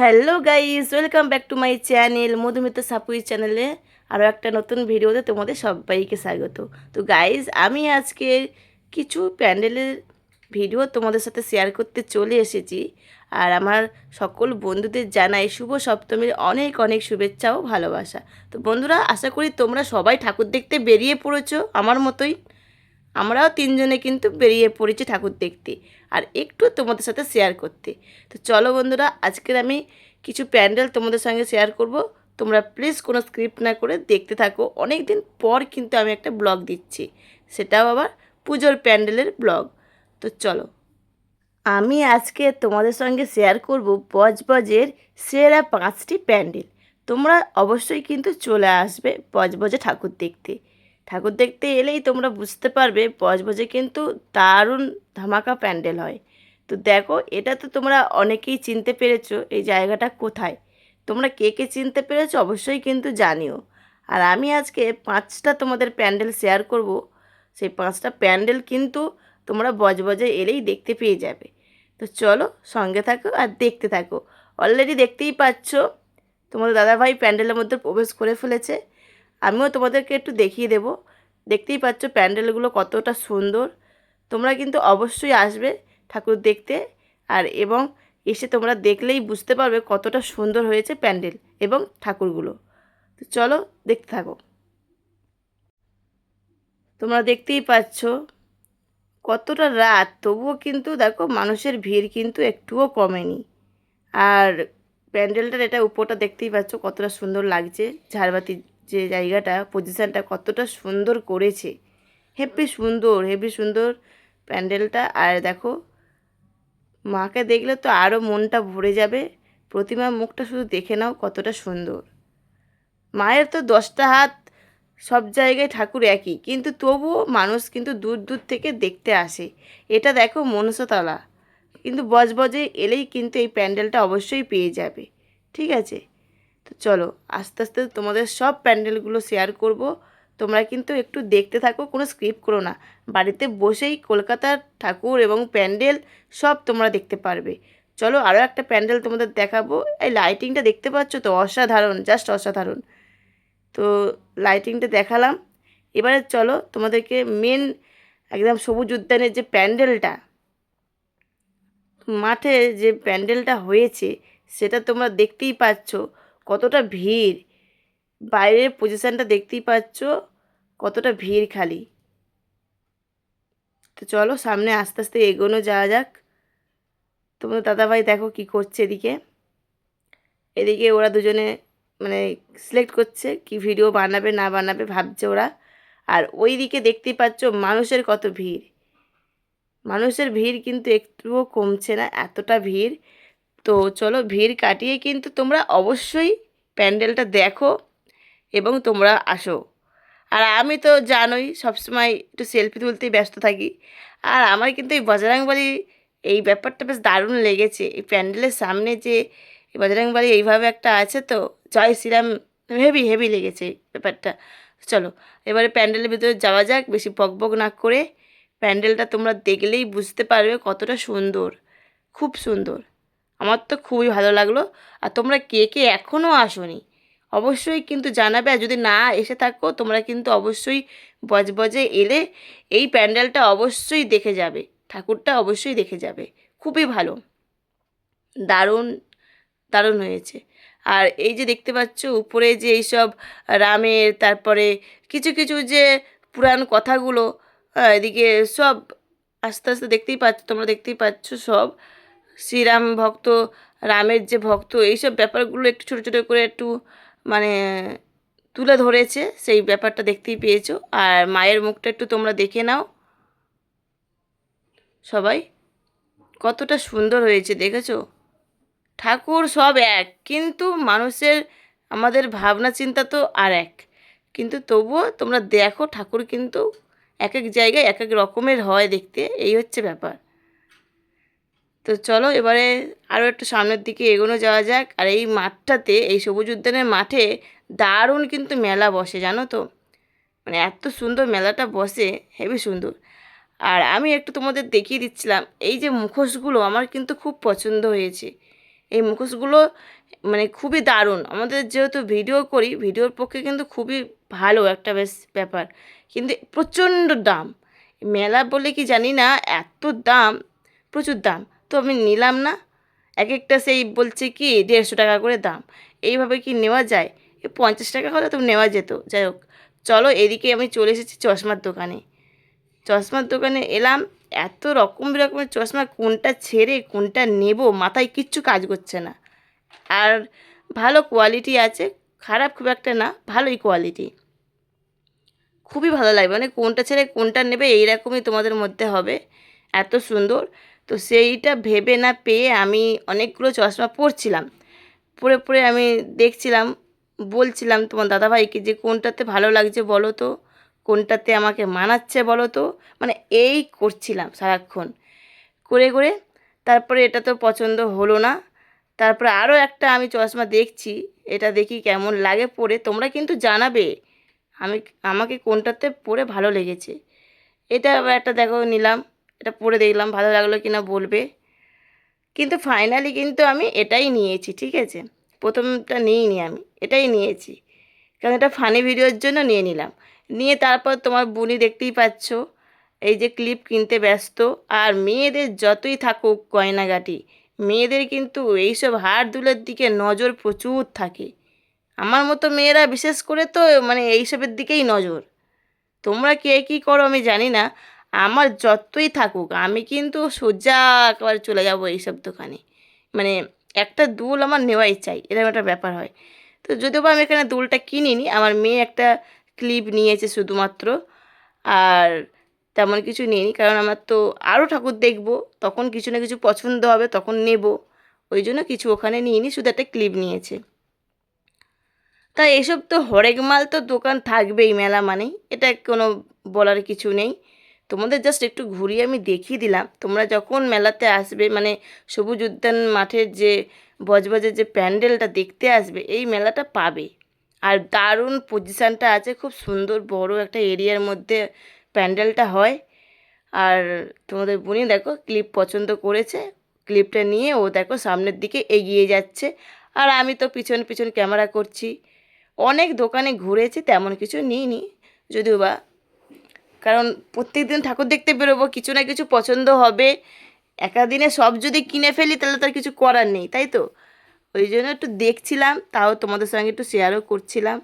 Hello guys welcome back to my channel Madhumita Sapui চ্যানেলে আরও একটা নতুন ভিডিওতে তোমাদের সবাইকে স্বাগত। তো গাইস আমি আজকে কিছু প্যান্ডেলের ভিডিও তোমাদের সাথে শেয়ার করতে চলে এসেছি। আর আমার সকল বন্ধুদের জানাই শুভ সপ্তমীর অনেক অনেক শুভেচ্ছা ও ভালোবাসা। তো, বন্ধুরা, আশা করি তোমরা সবাই ঠাকুর দেখতে বেরিয়ে পড়েছো আমার মতোই। আমরাও তিনজনে কিন্তু বেরিয়ে পড়েছি ঠাকুর দেখতে আর একটু তোমাদের সাথে শেয়ার করতে। তো চলো বন্ধুরা, আজকের আমি কিছু প্যান্ডেল তোমাদের সঙ্গে শেয়ার করব। তোমরা প্লিজ কোনো স্ক্রিপ্ট না করে দেখতে থাকো। অনেক দিন পর কিন্তু আমি একটা ব্লগ দিচ্ছি, সেটাও আবার পুজোর প্যান্ডেলের ব্লগ তো চলো। আমি আজকে তোমাদের সঙ্গে শেয়ার করব বজবজের সেরা পাঁচটি প্যান্ডেল। তোমরা অবশ্যই কিন্তু চলে আসবে বজবজে ঠাকুর দেখতে। ঠাকুর দেখতে এলেই তোমরা বুঝতে পারবে বজবজে কিন্তু দারুণ ধামাকা প্যান্ডেল হয়। তো দেখো, এটা তো তোমরা অনেকেই চিনতে পেরেছ এই জায়গাটা কোথায়। তোমরা কে কে চিনতে পেরেছ অবশ্যই কিন্তু জানিও। আর আমি আজকে পাঁচটা তোমাদের প্যান্ডেল শেয়ার করব। সেই পাঁচটা প্যান্ডেল কিন্তু তোমরা বজবজে এলেই দেখতে পেয়ে যাবে। তো চলো সঙ্গে থাকো আর দেখতে থাকো। অলরেডি দেখতেই পাচ্ছ, তোমাদের দাদাভাই প্যান্ডেলের মধ্যে প্রবেশ করে ফেলেছে। আমিও তোমাদেরকে একটু দেখিয়ে দেব। দেখতেই পাচ্ছ প্যান্ডেলগুলো কতটা সুন্দর। তোমরা কিন্তু অবশ্যই আসবে ঠাকুর দেখতে। আর এবং এসে তোমরা দেখলেই বুঝতে পারবে কতটা সুন্দর হয়েছে প্যান্ডেল এবং ঠাকুরগুলো। তো চলো দেখতে থাকো। তোমরা দেখতেই পাচ্ছ কতটা রাত, তবুও কিন্তু দেখো মানুষের ভিড় কিন্তু একটুও কমেনি। আর প্যান্ডেলটার এটা উপরটা দেখতেই পাচ্ছ কতটা সুন্দর লাগছে, ঝাড়বাতি যে জায়গাটা পজিশানটা কতটা সুন্দর করেছে। হেভি সুন্দর হেভি সুন্দর প্যান্ডেলটা। আর দেখো, মাকে দেখলে তো আরও মনটা ভরে যাবে। প্রতিমার মুখটা শুধু দেখে নাও কতটা সুন্দর। মায়ের তো দশটা হাত, সব জায়গায় ঠাকুর একই। কিন্তু তবুও মানুষ কিন্তু দূর দূর থেকে দেখতে আসে। এটা দেখো মনসাতলা। কিন্তু বজবজে এলেই কিন্তু এই প্যান্ডেলটা অবশ্যই পেয়ে যাবে। ঠিক আছে? তো চলো, আস্তে আস্তে তোমাদের সব প্যান্ডেলগুলো শেয়ার করব। তোমরা কিন্তু একটু দেখতে থাকো, কোনো স্ক্রিপ্ট করো না। বাড়িতে বসেই কলকাতার ঠাকুর এবং প্যান্ডেল সব তোমরা দেখতে পারবে। চলো আরও একটা প্যান্ডেল তোমাদের দেখাবো। এই লাইটিংটা দেখতে পাচ্ছ তো? অসাধারণ জাস্ট অসাধারণ। তো লাইটিংটা দেখালাম। এবারে চলো, তোমাদেরকে মেন একদম সবুজ উদ্যানের যে প্যান্ডেলটা, মাঠে যে প্যান্ডেলটা হয়েছে, সেটা তোমরা দেখতেই পাচ্ছ। কতটা ভিড়? বাইরের পজিশানটা দেখতেই পাচ্ছ, কতটা ভিড় খালি। তো চলো সামনে আস্তে আস্তে এগোনো যাওয়া যাক। তোমাদের দাদাভাই দেখো কি করছে এদিকে। এদিকে ওরা দুজনে মানে সিলেক্ট করছে কি ভিডিও বানাবে, না বানাবে ভাবছে ওরা। আর ওই দিকে দেখতেই পাচ্ছ মানুষের কত ভিড়। মানুষের ভিড় কিন্তু একটুও কমছে না, এতটা ভিড়। তো চলো ভিড় কাটিয়ে কিন্তু তোমরা অবশ্যই প্যান্ডেলটা দেখো এবং তোমরা আসো। আর আমি তো জানোই, সবসময় একটু সেলফি তুলতেই ব্যস্ত থাকি। আর আমার কিন্তু এই বজরাংবালি, এই ব্যাপারটা বেশ দারুণ লেগেছে। এই প্যান্ডেলের সামনে যে বজরাংবালি এইভাবে একটা আছে তো, জয় শ্রীরাম হেভি হেভি লেগেছে ব্যাপারটা। চলো, এবারে প্যান্ডেলের ভিতরে যাওয়া যাক, বেশি বকবক না করে। প্যান্ডেলটা তোমরা দেখলেই বুঝতে পারবে কতটা সুন্দর, খুব সুন্দর। আমার তো খুবই ভালো লাগল। আর তোমরা কে কে এখনও আসোনি? অবশ্যই কিন্তু জানাবে। আর যদি না এসে থাকো, তোমরা কিন্তু অবশ্যই বজবজে এলে এই প্যান্ডেলটা অবশ্যই দেখে যাবে। ঠাকুরটা অবশ্যই দেখে যাবে। খুবই ভালো। দারুণ দারুণ হয়েছে। আর এই যে দেখতে পাচ্ছ, উপরে যে এইসব রামের, তারপরে কিছু কিছু যে পুরাণ কথাগুলো এদিকে সব আস্তে আস্তে দেখতেই পাচ্ছ, তোমরা দেখতেই পাচ্ছ সব। শ্রীরাম ভক্ত, রামের যে ভক্ত, এইসব ব্যাপারগুলো একটু ছোটো ছোটো করে একটু মানে তুলে ধরেছে, সেই ব্যাপারটা দেখতেই পেয়েছ। আর মায়ের মুখটা একটু তোমরা দেখে নাও। সবাই, কতটা সুন্দর হয়েছে, দেখেছ? ঠাকুর সব এক, কিন্তু মানুষের, আমাদের ভাবনা চিন্তা তো আর এক। কিন্তু তবুও তোমরা দেখো, ঠাকুর কিন্তু এক এক জায়গায় এক এক রকমের হয় দেখতে, এই হচ্ছে ব্যাপার। তো চলো এবারে আরও একটু সামনের দিকে এগোনো যাওয়া যাক। আর এই মাঠটাতে, এই সবুজ উদ্যানের মাঠে দারুণ কিন্তু মেলা বসে, জানো তো? মানে এত সুন্দর মেলাটা বসে, হেবি সুন্দর। আর আমি একটু তোমাদের দেখিয়ে দিচ্ছিলাম, এই যে মুখোশগুলো আমার কিন্তু খুব পছন্দ হয়েছে। এই মুখোশগুলো মানে খুবই দারুণ। আমাদের যেহেতু ভিডিও করি, ভিডিওর পক্ষে কিন্তু খুবই ভালো একটা বেশ ব্যাপার। কিন্তু প্রচণ্ড দাম। মেলা বলে কি জানি না, এত দাম, প্রচুর দাম। তো আমি নিলাম না। এক একটা সেই বলছে কি, দেড়শো টাকা করে দাম। এইভাবে কি নেওয়া যায়? এ পঞ্চাশ টাকা হলে তো নেওয়া যেত। যাই হোক, চলো এদিকে আমি চলে এসেছি চশমার দোকানে। চশমার দোকানে এলাম, এত রকম রকমের চশমা, কোনটা ছেড়ে, কোনটা নেব, মাথায় কিচ্ছু কাজ করছে না। আর ভালো কোয়ালিটি আছে, খারাপ খুব একটা না, ভালোই কোয়ালিটি খুবই ভালো লাগবে মানে কোনটা ছেড়ে, কোনটা নেবে, এইরকমই তোমাদের মধ্যে হবে। এত সুন্দর। তো সেইটা ভেবে না পেয়ে আমি অনেকগুলো চশমা পরছিলাম। পরে পরে আমি দেখছিলাম, বলছিলাম তোমার দাদাভাইকে যে কোনটাতে ভালো লাগছে বলো তো? কোনটাতে আমাকে মানাচ্ছে বলো তো? মানে এই করছিলাম সারাক্ষণ। করে করে তারপরে এটা তো পছন্দ হলো না। তারপরে আরও একটা আমি চশমা দেখছি, এটা দেখি কেমন লাগে পরে, তোমরা কিন্তু জানাবে আমি, আমাকে কোনটাতে পরে ভালো লেগেছে। এটা একটা দেখো নিলাম এটা পরে দেখলাম, ভালো লাগল কি না বলবে। কিন্তু ফাইনালি কিন্তু আমি এটাই নিয়েছি, ঠিক আছে? প্রথমটা নিইনি আমি, এটাই নিয়েছি। কারণ এটা ফানি ভিডিওর জন্য নিয়ে নিলাম। নিয়ে তারপর তোমার বুনি দেখতেই পাচ্ছ, এই যে ক্লিপ কিনতে ব্যস্ত। আর মেয়েদের যতই থাকুক গয়নাগাটি, মেয়েদের কিন্তু এইসব হার দুলের দিকে নজর প্রচুর থাকে। আমার মতো মেয়েরা বিশেষ করে তো মানে এইসবের দিকেই নজর। তোমরা কে কী করো আমি জানি না। আমার যতই থাকুক, আমি কিন্তু সোজা একবার চলে যাব এইসব দোকানে। মানে একটা দুল আমার নেওয়াই চাই, এরকম একটা ব্যাপার হয়। তো যদিও আমি এখানে দুলটা কিনিনি, আমার মেয়ে একটা ক্লিপ নিয়েছে শুধুমাত্র, আর তেমন কিছু নিইনি, কারণ আমার তো আরও ঠাকুর দেখব, তখন কিছু না কিছু পছন্দ হবে, তখন নেব। ওই জন্য কিছু ওখানে নিইনি, শুধু একটা ক্লিপ নিয়েছে। তা এসব তো হরেক মাল তো দোকান থাকবেই, মেলা মানেই, এটা কোনো বলার কিছু নেই। তোমাদের জাস্ট একটু ঘুরিয়ে আমি দেখিয়ে দিলাম। তোমরা যখন মেলাতে আসবে মানে সবুজ উদ্যান মাঠের যে, বজবজের যে প্যান্ডেলটা দেখতে আসবে, এই মেলাটা পাবে। আর দারুণ পজিশানটা আছে, খুব সুন্দর বড় একটা এরিয়ার মধ্যে প্যান্ডেলটা হয়। আর তোমাদের বোনই দেখো ক্লিপ পছন্দ করেছে, ক্লিপটা নিয়ে ও দেখো সামনের দিকে এগিয়ে যাচ্ছে। আর আমি তো পিছন পিছন ক্যামেরা করছি। অনেক দোকানে ঘুরেছি, তেমন কিছু নিইনি। যদিও বা কারণ প্রত্যেক দিন ঠাকুর দেখতে বেরোবো, কিছু না কিছু পছন্দ হবে। একা দিনে সব যদি কিনে ফেলি, তাহলে তার কিছু করার নেই, তাই তো? ওই জন্য একটু দেখছিলাম, তাও তোমাদের সঙ্গে একটু শেয়ারও করছিলাম।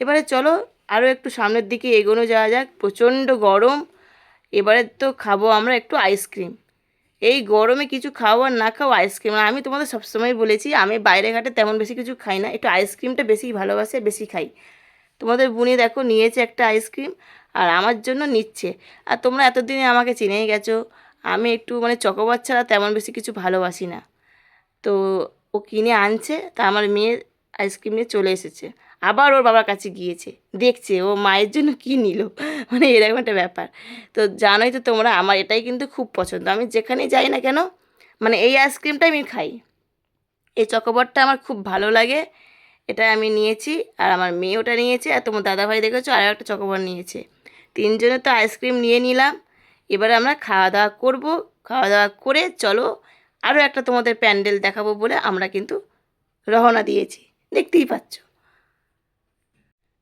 এবারে চলো আরও একটু সামনের দিকে এগোনো যাওয়া যাক, প্রচণ্ড গরম। এবারে তো খাব আমরা একটু আইসক্রিম এই গরমে কিছু খাও আর না খাও আইসক্রিম আমি তোমাদের সবসময় বলেছি, আমি বাইরে ঘাটে তেমন বেশি কিছু খাই না, একটু আইসক্রিমটা বেশি ভালোবাসে, বেশি খাই। তোমাদের বুনি দেখো নিয়েছে একটা আইসক্রিম আর আমার জন্য নিচ্ছে। আর তোমরা এতদিনে আমাকে চিনেই গেছো। আমি একটু মানে চকোবার ছাড়া তেমন বেশি কিছু ভালোবাসি না। তো ও কিনে আনছে, তা আমার মেয়ে আইসক্রিম নিয়ে চলে এসেছে। আবার ওর বাবার কাছে গিয়েছে। দেখছে, ও মায়ের জন্য কী নিল? মানে এরকম একটা ব্যাপার। তো জানোই তো তোমরা, আমার এটাই কিন্তু খুব পছন্দ। আমি যেখানেই যাই না কেন মানে এই আইসক্রিমটাই আমি খাই। এই চকোবারটা আমার খুব ভালো লাগে। এটা আমি নিয়েছি, আর আমার মেয়ে ওটা নিয়েছে, আর তোমার দাদাভাই দেখেছ আর একটা চকোবার নিয়েছে। তিনজনে তো আইসক্রিম নিয়ে নিলাম। এবারে আমরা খাওয়া দাওয়া করব। খাওয়া দাওয়া করে চলো আরও একটা তোমাদের প্যান্ডেল দেখাবো বলে আমরা কিন্তু রওনা দিয়েছি। দেখতেই পাচ্ছ।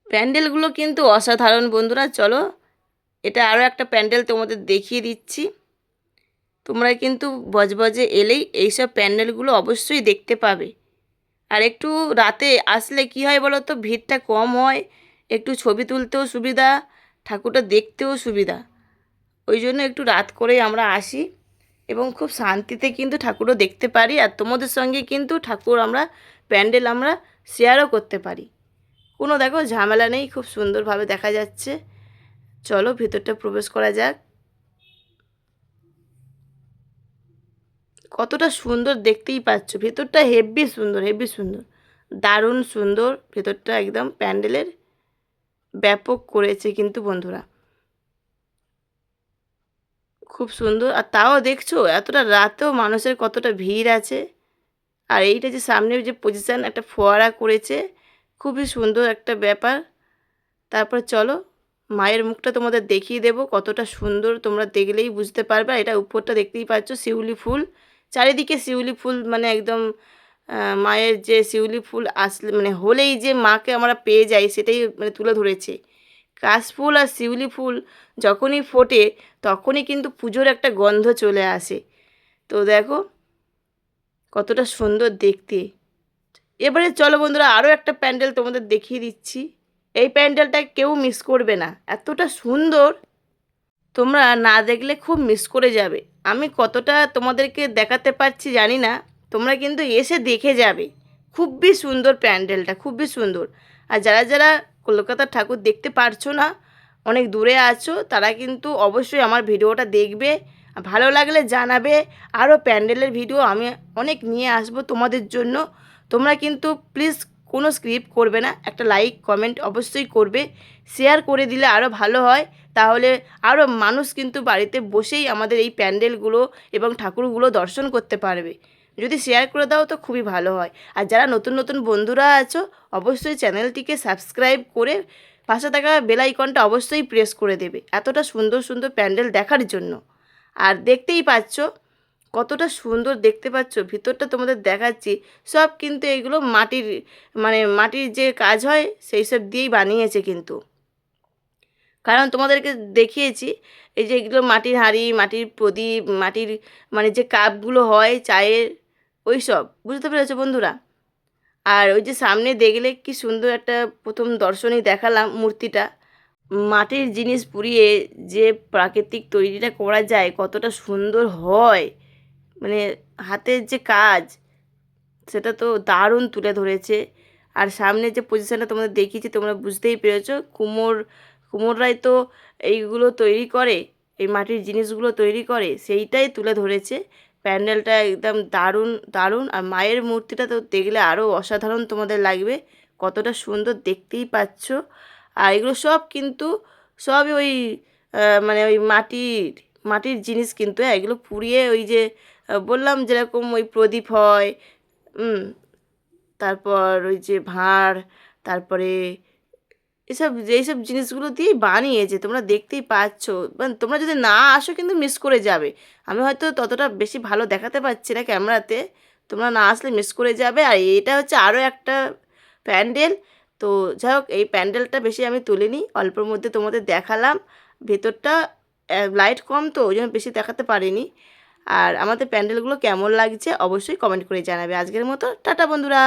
প্যান্ডেলগুলো কিন্তু অসাধারণ বন্ধুরা, চলো। এটা আরও একটা প্যান্ডেল তোমাদের দেখিয়ে দিচ্ছি। তোমরা কিন্তু বজবজে এলেই এইসব প্যান্ডেলগুলো অবশ্যই দেখতে পাবে। আর একটু রাতে আসলে কি হয় বলো তো ভিড়টা কম হয়। একটু ছবি তুলতেও সুবিধা। ঠাকুরটা দেখতেও সুবিধা। ওই জন্য একটু রাত করে আমরা আসি এবং খুব শান্তিতে কিন্তু ঠাকুরও দেখতে পারি আর তোমাদের সঙ্গে কিন্তু ঠাকুর আমরা, প্যান্ডেল আমরা শেয়ারও করতে পারি। কোনো দেখো ঝামেলা নেই, খুব সুন্দরভাবে দেখা যাচ্ছে। চলো ভেতরটা প্রবেশ করা যাক। কতটা সুন্দর দেখতেই পাচ্ছ। ভেতরটা হেভি সুন্দর হেভি সুন্দর। দারুণ সুন্দর। ভেতরটা একদম প্যান্ডেলের ব্যাপক করেছে কিন্তু বন্ধুরা। খুব সুন্দর। আর তাও দেখছ, এতটা রাতেও মানুষের কতটা ভিড় আছে। আর এইটা যে সামনে যে পজিশান একটা ফোয়ারা করেছে, খুবই সুন্দর একটা ব্যাপার। তারপর চলো, মায়ের মুখটা তোমাদের দেখিয়ে দেবো কতটা সুন্দর তোমরা দেখলেই বুঝতে পারবে। এটা উপরটা দেখতেই পাচ্ছ, শিউলি ফুল। চারিদিকে শিউলি ফুল মানে একদম মায়ের যে শিউলি ফুল আসলে মানে হলেই যে মাকে আমরা পেয়ে যাই সেটাই মানে তুলে ধরেছে। কাশফুল আর শিউলি ফুল যখনই ফোটে তখনই কিন্তু পুজোর একটা গন্ধ চলে আসে। তো দেখো, কতটা সুন্দর দেখতে। এবারে চলো বন্ধুরা আরও একটা প্যান্ডেল তোমাদের দেখিয়ে দিচ্ছি। এই প্যান্ডেলটা কেউ মিস করবে না, এতটা সুন্দর। তোমরা না দেখলে খুব মিস করে যাবে। আমি কতটা তোমাদেরকে দেখাতে পারছি জানি না তোমরা কিন্তু এসে দেখে যাবে। খুবই সুন্দর প্যান্ডেলটা, খুবই সুন্দর। আর যারা যারা কলকাতার ঠাকুর দেখতে পারছ না, অনেক দূরে আছো, তারা কিন্তু অবশ্যই আমার ভিডিওটা দেখবে ভালো লাগলে জানাবে। আরও প্যান্ডেলের ভিডিও আমি অনেক নিয়ে আসব তোমাদের জন্য। তোমরা কিন্তু প্লিজ কোনো স্ক্রিপ্ট করবে না, একটা লাইক, কমেন্ট অবশ্যই করবে। শেয়ার করে দিলে আরও ভালো হয়, তাহলে আরও মানুষ কিন্তু বাড়িতে বসেই আমাদের এই প্যান্ডেলগুলো এবং ঠাকুরগুলো দর্শন করতে পারবে। যদি শেয়ার করে দাও তো খুবই ভালো হয়। আর যারা নতুন নতুন বন্ধুরা আছো, অবশ্যই চ্যানেলটিকে সাবস্ক্রাইব করে পাশে থাকা বেল আইকনটা অবশ্যই প্রেস করে দেবে, এতটা সুন্দর সুন্দর প্যান্ডেল দেখার জন্য। আর দেখতেই পাচ্ছ, কতটা সুন্দর দেখতে পাচ্ছ, ভিতরটা তোমাদের দেখাচ্ছি, সব কিন্তু এগুলো মাটির মানে মাটির যে কাজ হয়, সেই সব দিয়েই বানিয়েছে কিন্তু। কারণ তোমাদেরকে দেখিয়েছি, এই যে এগুলো মাটির হাঁড়ি, মাটির প্রদীপ, মাটির মানে যে কাপগুলো হয়, চায়ের ওই সব বুঝতে পেরেছ বন্ধুরা? আর ওই যে সামনে দেখলে কি সুন্দর একটা প্রথম দর্শনই দেখালাম মূর্তিটা। মাটির জিনিস পুড়িয়ে যে প্রাকৃতিক তৈরিটা করা যায়, কতটা সুন্দর হয়। মানে হাতের যে কাজ, সেটা তো দারুণ তুলে ধরেছে। আর সামনে যে পজিশানটা তোমাদের দেখিয়েছি, তোমরা বুঝতেই পেরেছ, কুমোর, কুমোররাই তো এইগুলো তৈরি করে, এই মাটির জিনিসগুলো তৈরি করে, সেইটাই তুলে ধরেছে। প্যান্ডেলটা একদম দারুণ দারুণ। আর মায়ের মূর্তিটা তো দেখলে আরও অসাধারণ তোমাদের লাগবে। কতটা সুন্দর দেখতেই পাচ্ছ। আর এগুলো সব কিন্তু সবই ওই মানে ওই মাটির মাটির জিনিস কিন্তু হ্যাঁ, এগুলো পুড়িয়ে ওই যে বললাম যেরকম ওই প্রদীপ হয় তারপর ওই যে ভাঁড় তারপরে এসব, এইসব জিনিসগুলো দিয়েই বানিয়েছে, তোমরা দেখতেই পাচ্ছ। মানে তোমরা যদি না আসো কিন্তু মিস করে যাবে। আমি হয়তো ততটা বেশি ভালো দেখাতে পারছি না ক্যামেরাতে। তোমরা না আসলে মিস করে যাবে। আর এটা হচ্ছে আরও একটা প্যান্ডেল। তো যাই হোক, এই প্যান্ডেলটা বেশি আমি তুলিনি। অল্পর মধ্যে তোমাদের দেখালাম। ভেতরটা লাইট কম তো, ওই জন্য বেশি দেখাতে পারিনি। আর আমাদের প্যান্ডেলগুলো কেমন লাগছে অবশ্যই কমেন্ট করে জানাবে। আজকের মতো, টাটা বন্ধুরা।